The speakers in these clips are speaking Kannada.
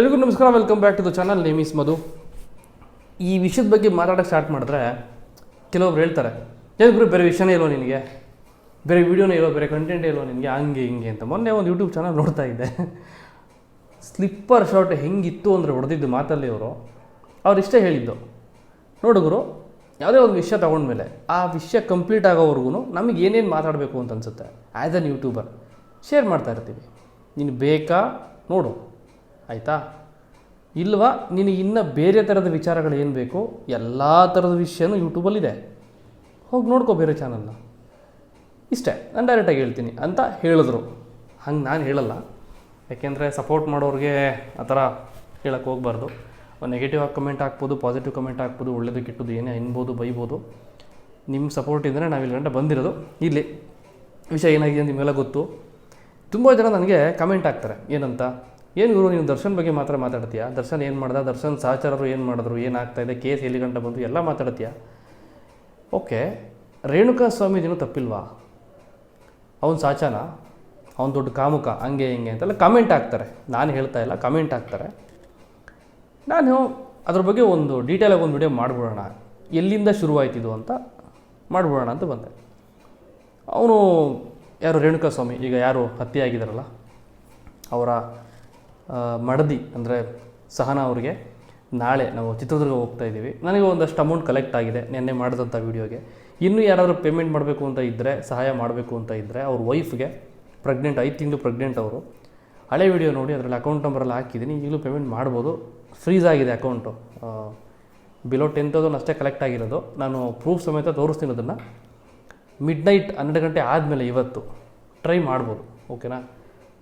ಎಲ್ರಿಗೂ ನಮಸ್ಕಾರ welcome back to the channel name is Madhu ಈ ವಿಷಯದ ಬಗ್ಗೆ ಮಾತಾಡೋಕ್ಕೆ ಸ್ಟಾರ್ಟ್ ಮಾಡಿದ್ರೆ ಕೆಲವೊಬ್ರು ಹೇಳ್ತಾರೆ ಗುರು, ಬೇರೆ ವಿಷಯನೇ ಇಲ್ವೋ ನಿನಗೆ? ಬೇರೆ ವೀಡಿಯೋನೇ ಇಲ್ಲೋ ಬೇರೆ ಕಂಟೆಂಟ್ ಇಲ್ವೋ ನಿನಗೆ? ಹಂಗೆ, ಹಿಂಗೆ ಅಂತ. ಮೊನ್ನೆ ಒಂದು ಯೂಟ್ಯೂಬ್ ಚಾನಲ್ ನೋಡ್ತಾ ಇದ್ದೆ. ಸ್ಲಿಪ್ಪರ್ ಶಾರ್ಟ್ ಹೆಂಗಿತ್ತು ಅಂದರೆ ಹೊಡೆದಿದ್ದು ಮಾತಲ್ಲಿ ಅವರು. ಅವ್ರು ಇಷ್ಟೇ ಹೇಳಿದ್ದು. ನೋಡುಗರು ಯಾವುದೇ ಒಂದು ವಿಷಯ ತೊಗೊಂಡ್ಮೇಲೆ ಆ ವಿಷಯ ಕಂಪ್ಲೀಟ್ ಆಗೋವರೆಗೂ ನಮಗೆ ಏನೇನು ಮಾತಾಡಬೇಕು ಅಂತ ಅನಿಸುತ್ತೆ. ಆ್ಯಸ್ ಅನ್ ಯೂಟ್ಯೂಬರ್ ಶೇರ್ ಮಾಡ್ತಾ ಇರ್ತೀವಿ. ನೀನು ಬೇಕಾ? ನೋಡು. ಆಯಿತಾ? ಇಲ್ವಾ? ನಿನಗೆ ಇನ್ನೂ ಬೇರೆ ಥರದ ವಿಚಾರಗಳು ಏನು ಬೇಕು? ಎಲ್ಲ ಥರದ ವಿಷಯನೂ ಯೂಟ್ಯೂಬಲ್ಲಿದೆ ಹೋಗಿ ನೋಡ್ಕೋ ಬೇರೆ ಚಾನಲ್ನ ಇಷ್ಟೇ, ನಾನು ಡೈರೆಕ್ಟಾಗಿ ಹೇಳ್ತೀನಿ ಅಂತ ಹೇಳಿದ್ರು. ಹಂಗೆ ನಾನು ಹೇಳಲ್ಲ. ಯಾಕೆಂದರೆ ಸಪೋರ್ಟ್ ಮಾಡೋರಿಗೆ ಆ ಥರ ಹೇಳಕ್ಕೆ ಹೋಗ್ಬಾರ್ದು. ನೆಗೆಟಿವ್ ಆಗಿ ಕಮೆಂಟ್ ಹಾಕ್ಬೋದು ಪಾಸಿಟಿವ್ ಕಮೆಂಟ್ ಹಾಕ್ಬೋದು, ಒಳ್ಳೇದು ಕೆಟ್ಟದ್ದು ಏನೇ ಅನ್ಬೋದು, ಬೈಬೋದು. ನಿಮ್ಮ ಸಪೋರ್ಟ್ ಇದ್ದರೆ ನಾವು ಇಲ್ಲಿ ಗಂಟೆ ಬಂದಿರೋದು. ಇಲ್ಲಿ ವಿಷಯ ಏನಾಗಿದೆ ಅಂತ ನಿಮಗೆಲ್ಲ ಗೊತ್ತು. ತುಂಬ ಜನ ನನಗೆ ಕಮೆಂಟ್ ಹಾಕ್ತಾರೆ. ಏನಂತ? ಏನು ಗುರು ನೀವು ದರ್ಶನ್ ಬಗ್ಗೆ ಮಾತ್ರ ಮಾತಾಡ್ತೀಯಾ? ದರ್ಶನ್ ಏನು ಮಾಡ್ದ? ದರ್ಶನ್ ಸಹಚರರು ಏನು ಮಾಡಿದ್ರು? ಏನಾಗ್ತಾ ಇದೆ? ಕೇಸ್ ಎಲ್ಲಿ ಗಂಟೆ ಬಂತು ಎಲ್ಲ ಮಾತಾಡ್ತೀಯಾ? ಓಕೆ ರೇಣುಕಾ ಸ್ವಾಮೀಜಿನೂ ತಪ್ಪಿಲ್ವಾ? ಅವನು ಸಾಚಾನ? ಅವನು ದೊಡ್ಡ ಕಾಮುಕ, ಹಂಗೆ ಹಿಂಗೆ ಅಂತೆಲ್ಲ ಕಮೆಂಟ್ ಹಾಕ್ತಾರೆ. ನಾನು ಹೇಳ್ತಾ ಇಲ್ಲ ಕಮೆಂಟ್ ಹಾಕ್ತಾರೆ. ನಾನು ಅದ್ರ ಬಗ್ಗೆ ಒಂದು ಡೀಟೇಲಾಗಿ ಒಂದು ವಿಡಿಯೋ ಮಾಡಿಬಿಡೋಣ. ಎಲ್ಲಿಂದ ಶುರುವಾಯ್ತಿದು ಅಂತ ಮಾಡಿಬಿಡೋಣ ಅಂತ ಬಂದೆ. ಅವನು ಯಾರು? ರೇಣುಕಾ ಸ್ವಾಮಿ ಈಗ ಯಾರು? ಹತ್ಯೆ ಆಗಿದ್ದಾರಲ್ಲ ಅವರ ಮಡದಿ ಅಂದರೆ ಸಹನಾ ಅವರಿಗೆ ನಾಳೆ ನಾವು ಚಿತ್ರದುರ್ಗ ಹೋಗ್ತಾ ಇದ್ದೀವಿ. ನನಗೆ ಒಂದಷ್ಟು ಅಮೌಂಟ್ ಕಲೆಕ್ಟ್ ಆಗಿದೆ ನಿನ್ನೆ ಮಾಡಿದಂಥ ವೀಡಿಯೋಗೆ. ಇನ್ನೂ ಯಾರಾದರೂ ಪೇಮೆಂಟ್ ಮಾಡಬೇಕು ಅಂತ ಇದ್ದರೆ ಸಹಾಯ ಮಾಡಬೇಕು ಅಂತ ಇದ್ದರೆ ಅವ್ರ ವೈಫ್ಗೆ ಪ್ರೆಗ್ನೆಂಟ್ ಐದು ತಿಂಗಳು ಪ್ರೆಗ್ನೆಂಟ್ ಅವರು, ಹಳೆ ವಿಡಿಯೋ ನೋಡಿ ಅದರಲ್ಲಿ ಅಕೌಂಟ್ ನಂಬರಲ್ಲಿ ಹಾಕಿದ್ದೀನಿ, ಈಗಲೂ ಪೇಮೆಂಟ್ ಮಾಡ್ಬೋದು. ಫ್ರೀಸ್ ಆಗಿದೆ ಅಕೌಂಟು ಬಿಲೋ ಟೆನ್ ತೌಸಂಡ್ ಅಷ್ಟೇ ಕಲೆಕ್ಟ್ ಆಗಿರೋದು. ನಾನು ಪ್ರೂಫ್ ಸಮೇತ ತೋರಿಸ್ತೀನಿ ಅದನ್ನು. ಮಿಡ್ ನೈಟ್ ಹನ್ನೆರಡು ಗಂಟೆ ಆದಮೇಲೆ ಇವತ್ತು. ಟ್ರೈ ಮಾಡ್ಬೋದು ಓಕೆನಾ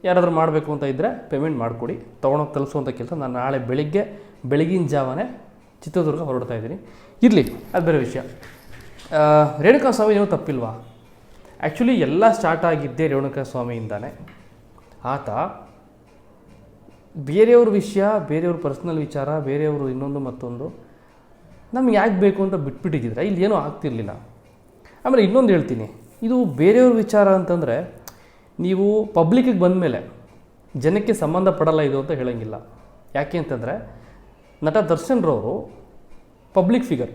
ಯಾರಾದರೂ ಮಾಡಬೇಕು ಅಂತ ಇದ್ದರೆ ಪೇಮೆಂಟ್ ಮಾಡಿಕೊಡಿ. ತೊಗೊಂಡೋಗಿ ತಲುಪಿಸುವಂಥ ಕೆಲಸ. ನಾನು ನಾಳೆ ಬೆಳಿಗ್ಗೆ, ಬೆಳಗಿನ ಜಾವನೇ ಚಿತ್ರದುರ್ಗ ಹೊರಡ್ತಾ ಇದ್ದೀನಿ. ಇರಲಿ, ಅದು ಬೇರೆ ವಿಷಯ. ರೇಣುಕಾ ಸ್ವಾಮಿ ಏನೂ ತಪ್ಪಿಲ್ವಾ? ಆ್ಯಕ್ಚುಲಿ ಎಲ್ಲ ಸ್ಟಾರ್ಟ್ ಆಗಿದ್ದೇ ರೇಣುಕಾ ಸ್ವಾಮಿಯಿಂದಾನೆ. ಆತ ಬೇರೆಯವ್ರ ವಿಷಯ, ಬೇರೆಯವ್ರ ಪರ್ಸ್ನಲ್ ವಿಚಾರ, ಬೇರೆಯವರು ಇನ್ನೊಂದು ಮತ್ತೊಂದು ನಮ್ಗೆ ಯಾಕೆ ಬೇಕು ಅಂತ ಬಿಟ್ಬಿಟ್ಟಿದ್ರೆ ಇಲ್ಲಿ ಏನೂ ಆಗ್ತಿರ್ಲಿಲ್ಲ. ಆಮೇಲೆ ಇನ್ನೊಂದು ಹೇಳ್ತೀನಿ. ಇದು ಬೇರೆಯವ್ರ ವಿಚಾರ ಅಂತಂದರೆ ನೀವು ಪಬ್ಲಿಕ್ಕಿಗೆ ಬಂದಮೇಲೆ ಜನಕ್ಕೆ ಸಂಬಂಧಪಡಲ್ಲ ಇದು ಅಂತ ಹೇಳೋಂಗಿಲ್ಲ. ಯಾಕೆ ಅಂತಂದರೆ ನಟ ದರ್ಶನ್ರವರು ಪಬ್ಲಿಕ್ ಫಿಗರ್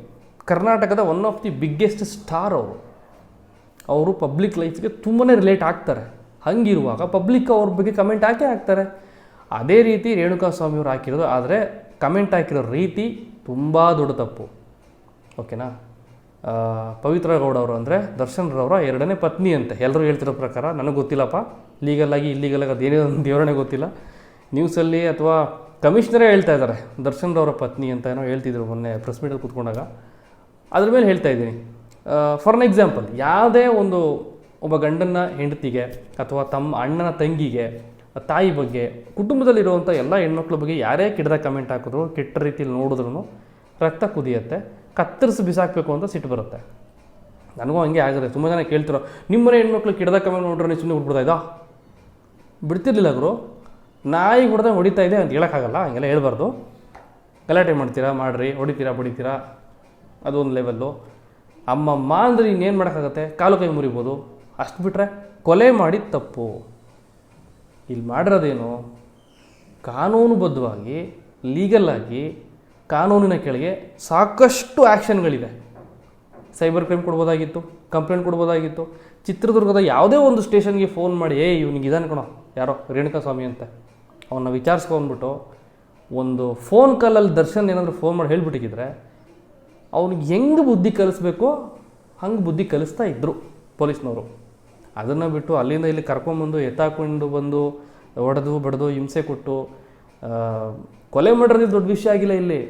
ಕರ್ನಾಟಕದ one of the biggest star ಅವರು. ಅವರು ಪಬ್ಲಿಕ್ ಲೈಫ್ಗೆ ತುಂಬಾ ರಿಲೇಟ್ ಆಗ್ತಾರೆ. ಹಂಗಿರುವಾಗ ಪಬ್ಲಿಕ್ ಅವ್ರ ಬಗ್ಗೆ ಕಮೆಂಟ್ ಹಾಕೇ ಹಾಕ್ತಾರೆ. ಅದೇ ರೀತಿ ರೇಣುಕಾ ಸ್ವಾಮಿಯವರು ಹಾಕಿರೋದು, ಆದರೆ ಕಮೆಂಟ್ ಹಾಕಿರೋ ರೀತಿ ತುಂಬ ದೊಡ್ಡ ತಪ್ಪು. ಓಕೆನಾ ಪವಿತ್ರ ಗೌಡವರು ಅಂದರೆ ದರ್ಶನ್ರವರ ಎರಡನೇ ಪತ್ನಿ ಅಂತೆ. ಎಲ್ಲರೂ ಹೇಳ್ತಿರೋ ಪ್ರಕಾರ. ನನಗೆ ಗೊತ್ತಿಲ್ಲಪ್ಪ. ಲೀಗಲ್ಲಾಗಿ ಇಲ್ಲಿಗಲಾಗಿ ಅದೇನೇ ಒಂದು ದೇವರೇ ಗೊತ್ತಿಲ್ಲ. ನ್ಯೂಸಲ್ಲಿ ಅಥವಾ ಕಮಿಷನರೇ ಹೇಳ್ತಾ ಇದ್ದಾರೆ. ದರ್ಶನ್ರವರ ಪತ್ನಿ ಅಂತ ಏನೋ ಹೇಳ್ತಿದ್ರು ಮೊನ್ನೆ ಪ್ರೆಸ್ ಮೀಟಲ್ಲಿ ಕೂತ್ಕೊಂಡಾಗ. ಅದ್ರ ಮೇಲೆ ಹೇಳ್ತಾ ಇದ್ದೀನಿ. ಫಾರ್ ಅನ್ ಎಕ್ಸಾಂಪಲ್ ಯಾವುದೇ ಒಂದು ಒಬ್ಬ ಗಂಡನ ಹೆಂಡತಿಗೆ ಅಥವಾ ತಮ್ಮ ಅಣ್ಣನ ತಂಗಿಗೆ, ತಾಯಿ ಬಗ್ಗೆ ಕುಟುಂಬದಲ್ಲಿರುವಂಥ ಎಲ್ಲ ಹೆಣ್ಮಕ್ಳ ಬಗ್ಗೆ ಯಾರೇ ಕೆಟ್ಟದಾಗ ಕಮೆಂಟ್ ಹಾಕಿದ್ರು, ಕೆಟ್ಟ ರೀತಿಯಲ್ಲಿ ನೋಡಿದ್ರು ರಕ್ತ ಕುದಿಯುತ್ತೆ. ಕತ್ತರಿಸಿ ಬಿಸಾಕಬೇಕು ಅಂತ ಸಿಟ್ಟು ಬರುತ್ತೆ. ನನಗೂ ಹಂಗೆ ಆಗಿದೆ. ತುಂಬ ಜನ ಕೇಳ್ತಿರೋ ನಿಮ್ಮನೆ ಹೆಣ್ಮಕ್ಳು ಕೆಟ್ಟದಾಗ ಕಮ್ಮಿ ನೋಡ್ರೆ ನೀವು ಸುಮ್ಮನೆ ಹುಡ್ಬಿಡ್ತಾ ಇದ್ದಾ ಬಿಡ್ತಿರ್ಲಿಲ್ಲ ಗುರು. ನಾಯಿ ಹೊಡೆದ ಹೊಡಿತಾ ಇದೆ ಅಂತ ಹೇಳೋಕ್ಕಾಗಲ್ಲ, ಹಂಗೆಲ್ಲ ಹೇಳ್ಬಾರ್ದು. ಗಲಾಟೆ ಮಾಡ್ತೀರಾ, ಮಾಡ್ರಿ, ಹೊಡಿತೀರಾ, ಬಡಿತೀರಾ, ಅದೊಂದು ಲೆವೆಲ್ಲು ಅಮ್ಮಮ್ಮ ಅಂದರೆ ಇನ್ನೇನು ಮಾಡೋಕ್ಕಾಗತ್ತೆ? ಕಾಲು ಕೈ ಮುರಿಬೋದು. ಅಷ್ಟು ಬಿಟ್ಟರೆ ಕೊಲೆ ಮಾಡಿದ ತಪ್ಪು. ಇಲ್ಲಿ ಮಾಡಿರೋದೇನು? ಕಾನೂನುಬದ್ಧವಾಗಿ ಲೀಗಲ್ಲಾಗಿ ಕಾನೂನಿನ ಕೆಳಗೆ ಸಾಕಷ್ಟು ಆ್ಯಕ್ಷನ್ಗಳಿದೆ ಸೈಬರ್ ಕ್ರೈಮ್ ಕೊಡ್ಬೋದಾಗಿತ್ತು, ಕಂಪ್ಲೇಂಟ್ ಕೊಡ್ಬೋದಾಗಿತ್ತು. ಚಿತ್ರದುರ್ಗದ ಯಾವುದೇ ಒಂದು ಸ್ಟೇಷನ್ಗೆ ಫೋನ್ ಮಾಡಿ ಏ ಇವ್ನಿಗೆ ಇದಾನೆ ಕಣೋ, ಯಾರೋ, ರೇಣುಕಾ ಸ್ವಾಮಿ ಅಂತ. ಅವನ್ನ ವಿಚಾರಿಸ್ಕೊಂಡ್ಬಿಟ್ಟು ಒಂದು ಫೋನ್ ಕಾಲಲ್ಲಿ ದರ್ಶನ್ ಏನಾದರೂ ಫೋನ್ ಮಾಡಿ ಹೇಳ್ಬಿಟ್ಟಿದ್ರೆ, ಅವ್ನಿಗೆ ಹೆಂಗೆ ಬುದ್ಧಿ ಕಲಿಸ್ಬೇಕು ಹಂಗೆ ಬುದ್ಧಿ ಕಲಿಸ್ತಾ ಇದ್ದರು ಪೊಲೀಸ್ನವರು. ಅದನ್ನು ಬಿಟ್ಟು ಅಲ್ಲಿಂದ ಇಲ್ಲಿ ಕರ್ಕೊಂಬಂದು, ಎತ್ತಾಕೊಂಡು ಬಂದು, ಹೊಡೆದು, ಬಡ್ದು ಹಿಂಸೆ ಕೊಟ್ಟು ಕೊಲೆ ಮಾಡಿರೋದು ದೊಡ್ಡ ವಿಷಯ ಆಗಿಲ್ಲ ಇಲ್ಲಿ.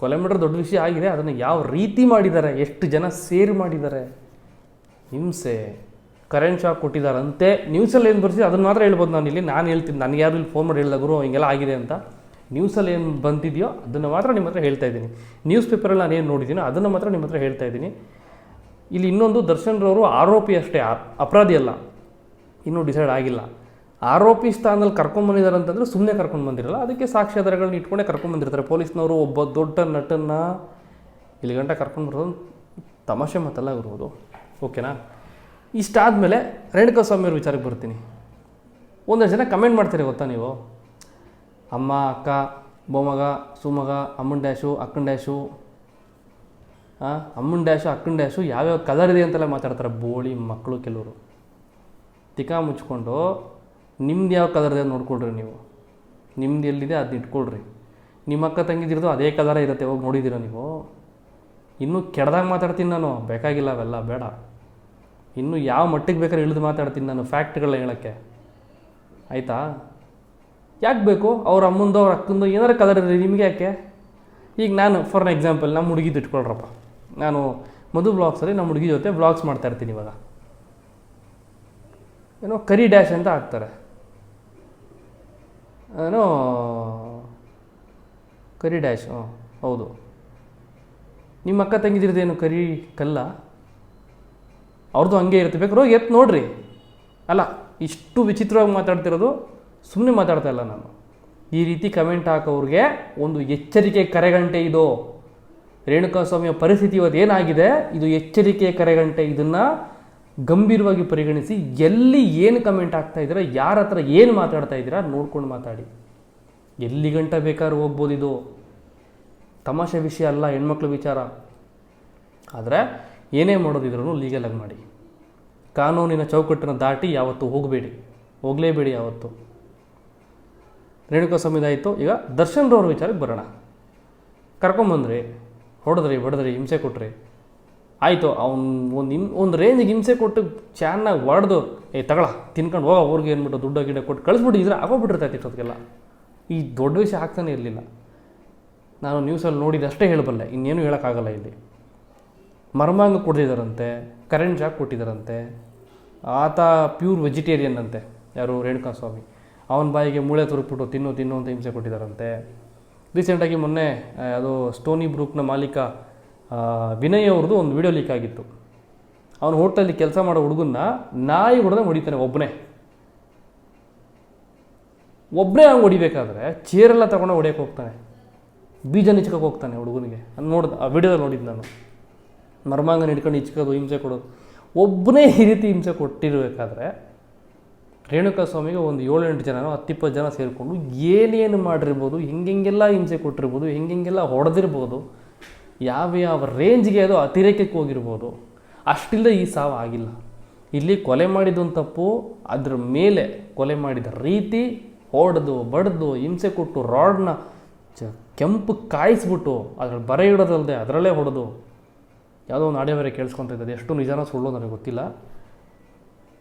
ಕೊಲೆ ದೊಡ್ಡ ವಿಷಯ ಆಗಿದೆ, ಅದನ್ನು ಯಾವ ರೀತಿ ಮಾಡಿದ್ದಾರೆ, ಎಷ್ಟು ಜನ ಸೇರಿ ಮಾಡಿದ್ದಾರೆ, ಹಿಂಸೆ, ಕರೆಂಟ್ ಶಾಕ್ ಕೊಟ್ಟಿದ್ದಾರಂತೆ ನ್ಯೂಸಲ್ಲಿ ಏನು ಬರ್ತೀವಿ ಅದನ್ನು ಮಾತ್ರ ಹೇಳ್ಬೋದು ನಾನು ಇಲ್ಲಿ. ನಾನು ಹೇಳ್ತೀನಿ, ನನಗೆ ಯಾರು ಇಲ್ಲಿ ಫೋನ್ ಮಾಡಿ ಹೇಳಿದ ಗುರು, ಹಿಂಗೆಲ್ಲ ಆಗಿದೆ ಅಂತ. ನ್ಯೂಸಲ್ಲಿ ಏನು ಬಂದಿದೆಯೋ ಅದನ್ನು ಮಾತ್ರ ನಿಮ್ಮ ಹತ್ರ ಹೇಳ್ತಾ ಇದ್ದೀನಿ. ನ್ಯೂಸ್ ಪೇಪರಲ್ಲಿ ನಾನು ಏನು ನೋಡಿದ್ದೀನಿ, ಅದನ್ನು ಮಾತ್ರ ನಿಮ್ಮ ಹತ್ರ ಹೇಳ್ತಾ ಇದ್ದೀನಿ. ಇಲ್ಲಿ ಇನ್ನೊಂದು ದರ್ಶನ್ರವರು ಆರೋಪಿ ಅಷ್ಟೇ ಅಪರಾಧಿ ಅಲ್ಲ. ಇನ್ನೂ ಡಿಸೈಡ್ ಆಗಿಲ್ಲ. ಆರೋಪಿ ಸ್ಥಾನದಲ್ಲಿ ಕರ್ಕೊಂಬಂದಿದ್ದಾರೆ ಅಂತಂದರೆ ಸುಮ್ಮನೆ ಕರ್ಕೊಂಡು ಬಂದಿರಲ್ಲ. ಅದಕ್ಕೆ ಸಾಕ್ಷ್ಯಾಧಾರಗಳನ್ನ ಇಟ್ಕೊಂಡೇ ಕರ್ಕೊಂಬಂದಿರ್ತಾರೆ ಪೊಲೀಸ್ನವರು ಒಬ್ಬ ದೊಡ್ಡ ನಟನ್ನ ಇಲ್ಲಿ ಗಂಟ ಕರ್ಕೊಂಡು ಬರೋದು ತಮಾಷೆ ಮಾತಲ್ಲ ಇರ್ಬೋದು ಓಕೆನಾ? ಇಷ್ಟಾದಮೇಲೆ ರೇಣುಕಾ ಸ್ವಾಮಿಯವ್ರ ವಿಚಾರಕ್ಕೆ ಬರ್ತೀನಿ. ಒಂದಷ್ಟು ಜನ ಕಮೆಂಟ್ ಮಾಡ್ತೀರಿ ಗೊತ್ತಾ ನೀವು? ಅಮ್ಮ, ಅಕ್ಕ ಮೊಮ್ಮಗ ಸುಮಗ, ಅಮ್ಮನ ಡ್ಯಾಶು ಅಕ್ಕನ ಡ್ಯಾಶು ಅಮ್ಮನ ಡ್ಯಾಶು ಅಕ್ಕನ ಡ್ಯಾಶು ಯಾವ್ಯಾವ ಕಲರ್ ಇದೆ ಅಂತೆಲ್ಲ ಮಾತಾಡ್ತಾರೆ ಬೋಳಿ ಮಕ್ಕಳು ಕೆಲವರು. ತಿಕಾ ಮುಚ್ಕೊಂಡು ನಿಮ್ದು ಯಾವ ಕಲರ್ ಇದೆ ನೋಡ್ಕೊಳ್ರಿ ನೀವು. ನಿಮ್ದು ಎಲ್ಲಿದೆ ಅದನ್ನ ಇಟ್ಕೊಳ್ರಿ. ನಿಮ್ಮ ಅಕ್ಕ ತಂಗಿದಿರೋದು ಅದೇ ಕಲರ ಇರುತ್ತೆ, ಹೋಗಿ ನೋಡಿದ್ದೀರ ನೀವು. ಇನ್ನೂ ಕೆಡ್ದಾಗ ಮಾತಾಡ್ತೀನಿ ನಾನು, ಬೇಕಾಗಿಲ್ಲ ಅವೆಲ್ಲ, ಬೇಡ. ಇನ್ನು ಯಾವ ಮಟ್ಟಿಗೆ ಬೇಕಾದ್ರೆ ಇಳಿದು ಮಾತಾಡ್ತೀನಿ ನಾನು ಫ್ಯಾಕ್ಟ್ಗಳನ್ನ ಹೇಳೋಕ್ಕೆ. ಆಯಿತಾ? ಯಾಕೆ ಬೇಕು? ಅವ್ರ ಅಮ್ಮಂದು, ಅವ್ರ ಅಕ್ಕಂದು ಏನಾರು ಕಲರ್ ಇರಲಿ, ನಿಮಗೆ ಯಾಕೆ? ಈಗ ನಾನು ಫಾರ್ ಎಕ್ಸಾಂಪಲ್ ನಮ್ಮ ಹುಡುಗಿದು ಇಟ್ಕೊಳ್ರಪ್ಪ. ನಾನು ಮಧು ಬ್ಲಾಗ್ಸಲ್ಲಿ ನಮ್ಮ ಹುಡುಗಿ ಜೊತೆ ಬ್ಲಾಗ್ಸ್ ಮಾಡ್ತಾ ಇರ್ತೀನಿ ಇವಾಗ. ಏನೋ ಕರಿ ಡ್ಯಾಶ್ ಅಂತ ಹಾಕ್ತಾರೆ. ಏನೋ ಕರಿ ಡ್ಯಾಶ್ ಹೌದು. ನಿಮ್ಮ ಅಕ್ಕ ತಂಗಿದಿರೋದೇನು ಕರಿ ಕಲ್ಲ? ಅವ್ರದ್ದು ಹಂಗೆ ಇರುತ್ತೆ. ಬೇಕಾದ್ರೆ ಎತ್ತು ನೋಡ್ರಿ. ಅಲ್ಲ, ಇಷ್ಟು ವಿಚಿತ್ರವಾಗಿ ಮಾತಾಡ್ತಿರೋದು ಸುಮ್ಮನೆ ಮಾತಾಡ್ತಾ ಇಲ್ಲ ನಾನು. ಈ ರೀತಿ ಕಮೆಂಟ್ ಹಾಕೋರಿಗೆ ಒಂದು ಎಚ್ಚರಿಕೆ ಕರೆಗಂಟೆ ಇದು. ರೇಣುಕಾಸ್ವಾಮಿಯ ಪರಿಸ್ಥಿತಿ ಇವತ್ತು ಏನಾಗಿದೆ? ಇದು ಎಚ್ಚರಿಕೆ ಕರೆಗಂಟೆ ಇದನ್ನು ಗಂಭೀರವಾಗಿ ಪರಿಗಣಿಸಿ ಎಲ್ಲಿ ಏನು ಕಮೆಂಟ್ ಆಗ್ತಾ ಇದ್ದೀರಾ, ಯಾರ ಹತ್ರ ಏನು ಮಾತಾಡ್ತಾ ಇದ್ದೀರಾ ನೋಡ್ಕೊಂಡು ಮಾತಾಡಿ. ಎಲ್ಲಿ ಗಂಟ ಬೇಕಾದ್ರೂ ಹೋಗ್ಬೋದು ಇದು. ತಮಾಷೆ ವಿಷಯ ಅಲ್ಲ, ಹೆಣ್ಮಕ್ಳ ವಿಚಾರ. ಆದರೆ ಏನೇ ಮಾಡೋದಿದ್ರೂ ಲೀಗಲಾಗಿ ಮಾಡಿ. ಕಾನೂನಿನ ಚೌಕಟ್ಟನ್ನು ದಾಟಿ ಯಾವತ್ತು ಹೋಗಬೇಡಿ. ಹೋಗಲೇಬೇಡಿ ಯಾವತ್ತು. ರೇಣುಕಾ ಆಯಿತು, ಈಗ ದರ್ಶನ್ರವ್ರ ವಿಚಾರಕ್ಕೆ ಬರೋಣ. ಕರ್ಕೊಂಬಂದ್ರಿ, ಹೊಡೆದ್ರಿ ಹೊಡೆದ್ರಿ ಹಿಂಸೆ ಕೊಟ್ರಿ. ಆಯಿತು, ಅವ್ನು ಒಂದು ಹಿಂ ಒಂದು ರೇಂಜಿಗೆ ಹಿಂಸೆ ಕೊಟ್ಟು ಚೆನ್ನಾಗಿ ಹೊಡೆದು, ಏ ತಗೊಳ ತಿನ್ಕೊಂಡು ಹೋಗ, ಅವ್ರಿಗೆ ಏನ್ಬಿಟ್ಟು ದುಡ್ಡು ಗಿಡ ಕೊಟ್ಟು ಕಳಿಸ್ಬಿಟ್ಟಿದ್ರೆ ಆಗೋಗ್ಬಿಟ್ಟಿರ್ತೈತೆ ಇಷ್ಟೊತ್ತಿಗೆಲ್ಲ. ಈ ದೊಡ್ಡ ವಿಷಯ ಆಗ್ತಾನೆ ಇರಲಿಲ್ಲ. ನಾನು ನ್ಯೂಸಲ್ಲಿ ನೋಡಿದಷ್ಟೇ ಹೇಳಬಲ್ಲೆ, ಇನ್ನೇನು ಹೇಳೋಕ್ಕಾಗಲ್ಲ ಇಲ್ಲಿ. ಮರ್ಮಾಂಗ ಕೊಡ್ತಿದ್ದಾರಂತೆ ಕರೆಂಟ್ ಜಾಕ್ ಕೊಟ್ಟಿದ್ದಾರಂತೆ ಆತ ಪ್ಯೂರ್ ವೆಜಿಟೇರಿಯನ್ ಅಂತೆ, ಯಾರು ರೇಣುಕಾ ಸ್ವಾಮಿ. ಅವನ ಬಾಯಿಗೆ ಮೂಳೆ ತುರುಕ್ಬಿಟ್ಟು ತಿನ್ನು ತಿನ್ನು ಅಂತ ಹಿಂಸೆ ಕೊಟ್ಟಿದ್ದಾರಂತೆ ರೀಸೆಂಟಾಗಿ ಮೊನ್ನೆ ಅದು ಸ್ಟೋನಿ ಬ್ರೂಕ್ನ ಮಾಲೀಕ ವಿನಯ್ ಅವ್ರದ್ದು ಒಂದು ವಿಡಿಯೋ ಲೀಕ್ ಆಗಿತ್ತು. ಅವನು ಹೋಟ್ಲಲ್ಲಿ ಕೆಲಸ ಮಾಡೋ ಹುಡುಗನ್ನ ನಾಯಿ ಹೊಡೆದ ಹೊಡಿತಾನೆ ಒಬ್ಬನೇ ಒಬ್ಬನೇ ಅವ್ನು ಹೊಡಿಬೇಕಾದ್ರೆ ಚೇರೆಲ್ಲ ತಗೊಂಡು ಹೊಡೆಯಕ್ಕೆ ಹೋಗ್ತಾನೆ. ಬೀಜ ನಿಚ್ಕೋಕೆ ಹೋಗ್ತಾನೆ ಹುಡುಗನಿಗೆ. ಅದು ನೋಡ್ದೆ ಆ ವಿಡಿಯೋದಲ್ಲಿ ನೋಡಿದ್ದು ನಾನು. ಮರ್ಮಾಂಗನ ಹಿಡ್ಕೊಂಡು ಹಿಚ್ಕೋದು, ಹಿಂಸೆ ಕೊಡೋದು. ಒಬ್ಬನೇ ಈ ರೀತಿ ಹಿಂಸೆ ಕೊಟ್ಟಿರಬೇಕಾದ್ರೆ ರೇಣುಕಾ ಸ್ವಾಮಿಗೆ ಒಂದು ಏಳೆಂಟು ಜನನೋ, ಹತ್ತಿಪ್ಪತ್ತು ಜನ ಸೇರಿಕೊಂಡು ಏನೇನು ಮಾಡಿರ್ಬೋದು, ಹೆಂಗೆಂಗೆಲ್ಲ ಹಿಂಸೆ ಕೊಟ್ಟಿರ್ಬೋದು, ಹೆಂಗೆಂಗೆಲ್ಲ ಹೊಡೆದಿರ್ಬೋದು ಯಾವ ಯಾವ ರೇಂಜ್ಗೆ ಅದು ಅತಿರೇಕಕ್ಕೆ ಹೋಗಿರ್ಬೋದು ಅಷ್ಟಿಲ್ಲದೆ ಈ ಸಾವು ಆಗಿಲ್ಲ. ಇಲ್ಲಿ ಕೊಲೆ ಮಾಡಿದ್ದೊಂದು ತಪ್ಪು ಅದ್ರ ಮೇಲೆ ಕೊಲೆ ಮಾಡಿದ ರೀತಿ ಹೊಡೆದು, ಬಡ್ದು, ಹಿಂಸೆ ಕೊಟ್ಟು, ರಾಡ್ನ ಚ ಕೆಂಪು ಕಾಯಿಸ್ಬಿಟ್ಟು ಅದ್ರಲ್ಲಿ ಬರೆ ಇಡೋದಲ್ಲದೆ ಅದರಲ್ಲೇ ಹೊಡೆದು, ಯಾವುದೋ ಒಂದು ಆಡಿಯೋ ಬೇರೆ ಇದ್ದದ್ದು. ಎಷ್ಟು ನಿಜಾನ ಸುಳ್ಳು ನನಗೆ ಗೊತ್ತಿಲ್ಲ.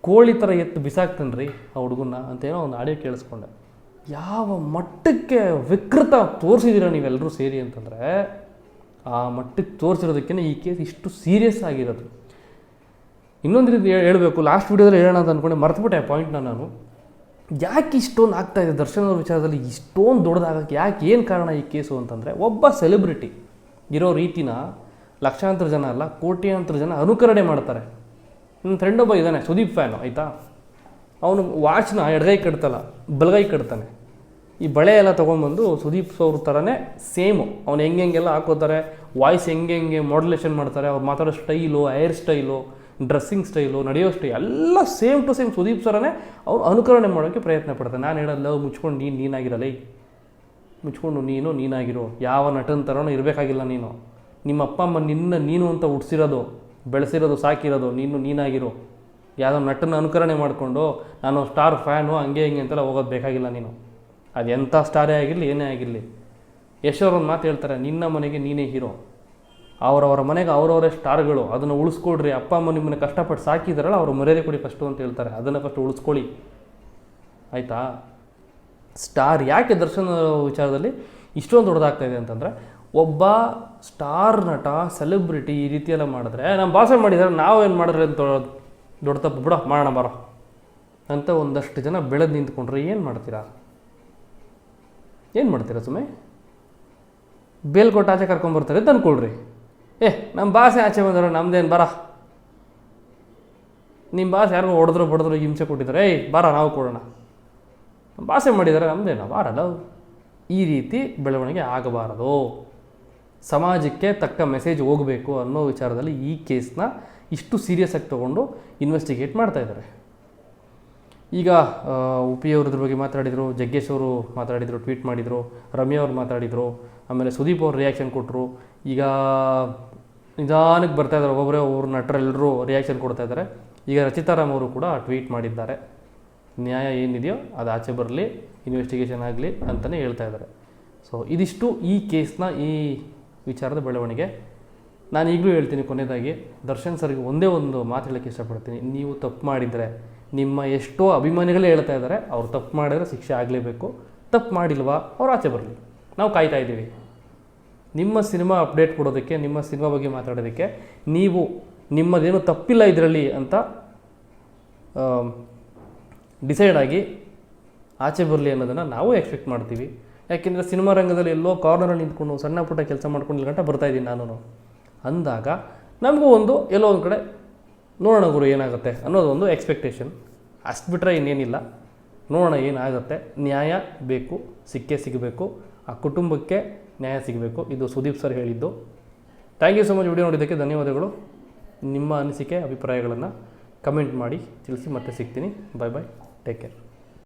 ಕೋಳಿ ಥರ ಎತ್ತು ಬಿಸಾಕ್ತಾನೆ ರೀ ಆ ಹುಡುಗನ್ನ ಅಂತೇನೋ ಒಂದು ಆಡಿಯೋ ಕೇಳಿಸ್ಕೊಂಡೆ. ಯಾವ ಮಟ್ಟಕ್ಕೆ ವಿಕೃತ ತೋರಿಸಿದ್ದೀರ ನೀವೆಲ್ಲರೂ ಸೇರಿ ಅಂತಂದರೆ ಆ ಮಟ್ಟಕ್ಕೆ ತೋರಿಸಿರೋದಕ್ಕೆ ಈ ಕೇಸ್ ಇಷ್ಟು ಸೀರಿಯಸ್ ಆಗಿರೋದು. ಇನ್ನೊಂದು ರೀತಿ ಹೇಳ್- ಹೇಳಬೇಕು ಲಾಸ್ಟ್ ವೀಡಿಯೋದಲ್ಲಿ ಹೇಳೋಣ ಅಂತ ಅಂದ್ಕೊಂಡೆ ಮರ್ತುಬಿಟ್ಟೆ ಪಾಯಿಂಟ್ನ ನಾನು. ಯಾಕೆ ಇಷ್ಟೊಂದು ಆಗ್ತಾ ಇದೆ ದರ್ಶನ್ ವಿಚಾರದಲ್ಲಿ, ಇಷ್ಟೊಂದು ದೊಡ್ಡದಾಗಕ್ಕೆ, ಯಾಕೆ ಏನು ಕಾರಣ ಈ ಕೇಸು ಅಂತಂದರೆ, ಒಬ್ಬ ಸೆಲೆಬ್ರಿಟಿ ಇರೋ ರೀತಿನ ಲಕ್ಷಾಂತರ ಜನ ಅಲ್ಲ, ಕೋಟ್ಯಾಂತರ ಜನ ಅನುಕರಣೆ ಮಾಡ್ತಾರೆ. ನನ್ನ ಫ್ರೆಂಡ್ ಒಬ್ಬ ಇದ್ದಾನೆ, ಸುದೀಪ್ ಫ್ಯಾನು ಆಯಿತಾ? ಅವನು ವಾಚ್ನ ಎಡಗೈ ಕಟ್ತಲ್ಲ ಬಲಗೈ ಕಟ್ತಾನೆ ಈ ಬಳೆ ಎಲ್ಲ ತೊಗೊಂಬಂದು ಸುದೀಪ್ ಅವ್ರ ಥರನೇ ಸೇಮು. ಅವ್ನು ಹೆಂಗೆ ಹೆಂಗೆಲ್ಲ ಹಾಕೋತಾರೆ, ವಾಯ್ಸ್ ಹೆಂಗೆ ಹೆಂಗೆ ಮಾಡ್ಯುಲೇಷನ್ ಮಾಡ್ತಾರೆ, ಅವ್ರು ಮಾತಾಡೋ style, hair style, dressing style, ನಡೆಯೋ ಸ್ಟೈಲ್ ಎಲ್ಲ ಸೇಮ್ ಟು ಸೇಮ್ ಸುದೀಪ್ ಸರನೇ ಅವ್ರು ಅನುಕರಣೆ ಮಾಡೋಕ್ಕೆ ಪ್ರಯತ್ನ ಪಡ್ತಾರೆ. ನಾನು ಹೇಳೋದು ಲವ್ ಮುಚ್ಕೊಂಡು ನೀನು ನೀನಾಗಿರಲ್ಲ ಮುಚ್ಕೊಂಡು ನೀನು ನೀನಾಗಿರೋ. ಯಾವ ನಟನ ಥರನೂ ಇರಬೇಕಾಗಿಲ್ಲ ನೀನು. ನಿಮ್ಮ ಅಪ್ಪ ಅಮ್ಮ ನಿನ್ನ ನೀನು ಅಂತ ಹುಡ್ಸಿರೋದು ಬೆಳೆಸಿರೋದು, ಸಾಕಿರೋದು ನೀನು ನೀನಾಗಿರೋ. ಯಾವುದೋ ನಟನ ಅನುಕರಣೆ ಮಾಡಿಕೊಂಡು, ನಾನು ಸ್ಟಾರ್ ಫ್ಯಾನು ಹಂಗೆ ಹಿಂಗೆ ಅಂತೆಲ್ಲ ಹೋಗೋದು ಬೇಕಾಗಿಲ್ಲ ನೀನು. ಅದು ಎಂಥ ಸ್ಟಾರೇ ಆಗಿರಲಿ, ಏನೇ ಆಗಿರಲಿ. ಯಶೋರ್ ಒಂದು ಮಾತು ಹೇಳ್ತಾರೆ, ನಿನ್ನ ಮನೆಗೆ ನೀನೇ ಹೀರೋ. ಅವರವರ ಮನೆಗೆ ಅವರವರೇ ಸ್ಟಾರ್ಗಳು. ಅದನ್ನು ಉಳಿಸ್ಕೊಡ್ರಿ. ಅಪ್ಪ, ಅಮ್ಮ ನಿಮ್ಮನ್ನು ಕಷ್ಟಪಟ್ಟು ಸಾಕಿದಾರಲ್ಲ, ಅವ್ರ ಮರ್ಯಾದೆ ಕೊಡಿ ಫಸ್ಟು ಅಂತ ಹೇಳ್ತಾರೆ. ಅದನ್ನು ಫಸ್ಟ್ ಉಳಿಸ್ಕೊಳ್ಳಿ. ಆಯಿತಾ? ಸ್ಟಾರ್ ಯಾಕೆ ದರ್ಶನ ವಿಚಾರದಲ್ಲಿ ಇಷ್ಟೊಂದು ದೊಡ್ಡದಾಗ್ತಾ ಇದೆ ಅಂತಂದರೆ, ಒಬ್ಬ ಸ್ಟಾರ್ ನಟ, ಸೆಲೆಬ್ರಿಟಿ ಈ ರೀತಿಯೆಲ್ಲ ಮಾಡಿದ್ರೆ, ನಮ್ಮ ಭಾಷೆ ಮಾಡಿದರೆ? ನಾವೇನು ಮಾಡಿದ್ರೆ? ಅಂತ ದೊಡ್ಡ ತಪ್ಪು. ಬಿಡೋ, ಮಾಡೋಣ, ಬರೋ. ಅಂತ ಒಂದಷ್ಟು ಜನ ಬೆಳೆದು ನಿಂತ್ಕೊಂಡ್ರೆ ಏನು ಮಾಡ್ತೀರಾ? ಏನು ಮಾಡ್ತೀರಾ ಸುಮ್ಮನೆ? ಬೇಲ್ ಕೊಟ್ಟು ಆಚೆ ಕರ್ಕೊಂಬರ್ತಾರೆ ಅಂತ ಅನ್ಕೊಳ್ರಿ ಏ ನಮ್ಮ ಭಾಷೆ ಆಚೆ ಬಂದರು, ನಮ್ದೇನು, ಬರ. ನಿಮ್ಮ ಭಾಷೆ ಯಾರಿಗೂ ಹೊಡೆದ್ರು, ಬಡಿದ್ರು, ಹಿಂಸೆ ಕೊಟ್ಟಿದ್ದಾರೆ. ಏಯ್, ಬರ, ನಾವು ಕೊಡೋಣ. ನಮ್ಮ ಭಾಷೆ ಮಾಡಿದ್ದಾರೆ ನಮ್ದೇನ, ಬಾರಲ್ಲ ಈ ರೀತಿ ಬೆಳವಣಿಗೆ ಆಗಬಾರದು. ಸಮಾಜಕ್ಕೆ ತಕ್ಕ ಮೆಸೇಜ್ ಹೋಗಬೇಕು ಅನ್ನೋ ವಿಚಾರದಲ್ಲಿ ಈ ಕೇಸ್ನ ಇಷ್ಟು ಸೀರಿಯಸ್ ಆಗಿ ತೊಗೊಂಡು ಇನ್ವೆಸ್ಟಿಗೇಟ್ ಮಾಡ್ತಾ ಇದ್ದಾರೆ. ಈಗ ಉಪಿ ಅವ್ರದ್ರ ಬಗ್ಗೆ ಮಾತಾಡಿದರು, ಜಗ್ಗೇಶ್ ಅವರು ಮಾತಾಡಿದರು ಟ್ವೀಟ್ ಮಾಡಿದರು, ರಮ್ಯಾ ಅವ್ರು ಮಾತಾಡಿದರು, ಆಮೇಲೆ ಸುದೀಪ್ ಅವ್ರು ರಿಯಾಕ್ಷನ್ ಕೊಟ್ಟರು ಈಗ ನಿಧಾನಕ್ಕೆ ಬರ್ತಾ ಇದ್ದಾರೆ ಒಬ್ಬೊಬ್ಬರೇ ಒಬ್ಬರು ನಟರೆಲ್ಲರೂ ರಿಯಾಕ್ಷನ್ ಕೊಡ್ತಾ ಇದ್ದಾರೆ ಈಗ ರಚಿತಾರಾಮ್ ಅವರು ಕೂಡ ಟ್ವೀಟ್ ಮಾಡಿದ್ದಾರೆ. ನ್ಯಾಯ ಏನಿದೆಯೋ ಅದು ಆಚೆ ಬರಲಿ ಇನ್ವೆಸ್ಟಿಗೇಷನ್ ಆಗಲಿ ಅಂತಲೇ ಹೇಳ್ತಾ ಇದ್ದಾರೆ ಸೊ ಇದಿಷ್ಟು ಈ ಕೇಸ್ನ ಈ ವಿಚಾರದ ಬೆಳವಣಿಗೆ. ನಾನು ಈಗಲೂ ಹೇಳ್ತೀನಿ ಕೊನೆಯದಾಗಿ ದರ್ಶನ್ ಸರ್ಗೆ ಒಂದೇ ಒಂದು ಮಾತು ಹೇಳೋಕ್ಕೆ ಇಷ್ಟಪಡ್ತೀನಿ. ನೀವು ತಪ್ಪು ಮಾಡಿದರೆ ನಿಮ್ಮ ಎಷ್ಟೋ ಅಭಿಮಾನಿಗಳೇ ಹೇಳ್ತಾ ಇದ್ದಾರೆ, ಅವ್ರು ತಪ್ಪು ಮಾಡಿದ್ರೆ ಶಿಕ್ಷೆ ಆಗಲೇಬೇಕು, ತಪ್ಪು ಮಾಡಿಲ್ವಾ, ಅವ್ರು ಆಚೆ ಬರಲಿ. ನಾವು ಕಾಯ್ತಾ ಇದ್ದೀವಿ. ನಿಮ್ಮ ಸಿನಿಮಾ ಅಪ್ಡೇಟ್ ಕೊಡೋದಕ್ಕೆ, ನಿಮ್ಮ ಸಿನಿಮಾ ಬಗ್ಗೆ ಮಾತಾಡೋದಕ್ಕೆ, ನೀವು ನಿಮ್ಮದೇನು ತಪ್ಪಿಲ್ಲ ಇದರಲ್ಲಿ ಅಂತ ಡಿಸೈಡ್ ಆಗಿ ಆಚೆ ಬರಲಿ ಅನ್ನೋದನ್ನು ನಾವು ಎಕ್ಸ್ಪೆಕ್ಟ್ ಮಾಡ್ತೀವಿ. ಯಾಕೆಂದರೆ ಸಿನಿಮಾ ರಂಗದಲ್ಲಿ ಎಲ್ಲೋ ಕಾರ್ನರಲ್ಲಿ ನಿಂತ್ಕೊಂಡು ಸಣ್ಣ ಪುಟ್ಟ ಕೆಲಸ ಮಾಡ್ಕೊಂಡು ಗಂಟ ಬರ್ತಾಯಿದ್ದೀನಿ ನಾನು ಅಂದಾಗ ನಮಗೂ ಒಂದು, ಎಲ್ಲೋ ಒಂದು ಕಡೆ ನೋಡೋಣ ಗುರು, ಏನಾಗುತ್ತೆ ಅನ್ನೋದು ಒಂದು ಎಕ್ಸ್ಪೆಕ್ಟೇಷನ್ ಅಷ್ಟು ಬಿಟ್ಟರೆ ಇನ್ನೇನಿಲ್ಲ. ನೋಡೋಣ ಏನಾಗುತ್ತೆ. ನ್ಯಾಯ ಬೇಕು, ಸಿಕ್ಕೇ ಸಿಗಬೇಕು. ಆ ಕುಟುಂಬಕ್ಕೆ ನ್ಯಾಯ ಸಿಗಬೇಕು. ಇದು ಸುದೀಪ್ ಸರ್ ಹೇಳಿದ್ದು. Thank you so much video ನೋಡಿದ್ದಕ್ಕೆ ಧನ್ಯವಾದಗಳು. ನಿಮ್ಮ ಅನಿಸಿಕೆ, ಅಭಿಪ್ರಾಯಗಳನ್ನು ಕಮೆಂಟ್ ಮಾಡಿ, ತಿಳಿಸಿ ಮತ್ತೆ ಸಿಗ್ತೀನಿ. ಬಾಯ್ ಬಾಯ್ ಟೇಕ್ ಕೇರ್